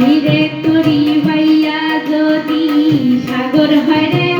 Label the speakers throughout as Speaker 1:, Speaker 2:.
Speaker 1: ধীরে তরি ভাইয়া যদি সাগর হয় রে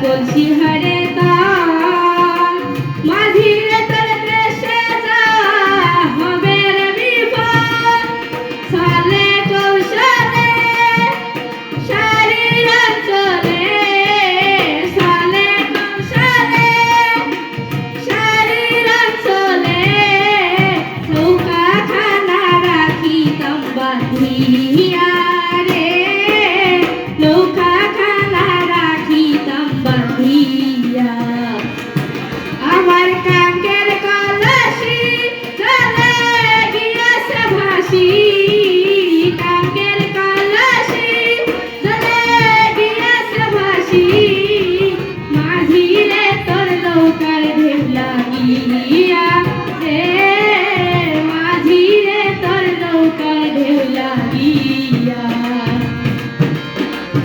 Speaker 1: কলসি হারে তা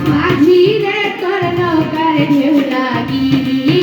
Speaker 1: माझी रे कर्ण कर घेऊ लागी